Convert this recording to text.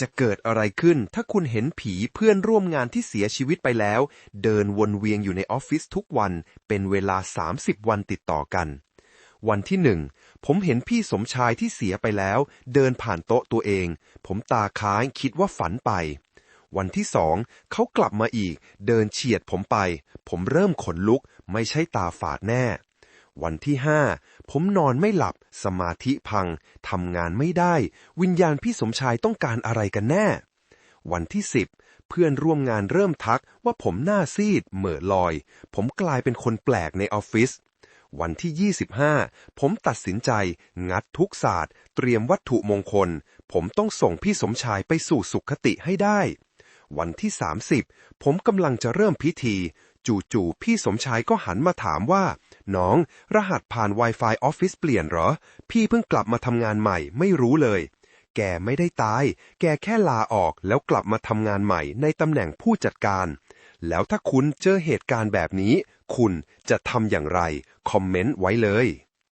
จะเกิดอะไรขึ้นถ้าคุณเห็นผีเพื่อนร่วมงานที่เสียชีวิตไปแล้ว เดินวนเวียนอยู่ในออฟฟิศทุกวันเป็นเวลา 30 วันติดต่อกัน วันที่หนึ่งผมเห็นพี่สมชายที่เสียไปแล้ว เดินผ่านโต๊ะตัวเอง ผมตาค้างคิดว่าฝันไป วันที่สองเขากลับมาอีก เดินเฉียดผมไป ผมเริ่มขนลุกไม่ใช่ตาฝาดแน่ วันที่ห้าผมนอนไม่หลับ สมาธิพังทำงานไม่ได้ วิญญาณพี่สมชายต้องการอะไรกันแน่ วันที่สิบเพื่อนร่วมงานเริ่มทักว่าผมหน้าซีด เหม่อลอย ผมกลายเป็นคนแปลกในออฟฟิศวันที่ 25 ผมตัดสินใจ งัดทุกศาสตร์ เตรียมวัตถุมงคล ผมต้องส่งพี่สมชายไปสู่สุขติให้ได้ วันที่ 30 ผมกำลังจะเริ่มพิธี จู่ๆพี่สมชายก็หันมาถามว่า น้อง รหัสผ่าน Wi-Fi ออฟฟิศเปลี่ยนเหรอ พี่เพิ่งกลับมาทำงานใหม่ ไม่รู้เลย แกไม่ได้ตาย แกแค่ลาออกแล้วกลับมาทำงานใหม่ในตำแหน่งผู้จัดการ แล้วถ้าคุณเจอเหตุการณ์แบบนี้ คุณจะทำอย่างไร คอมเมนต์ไว้เลย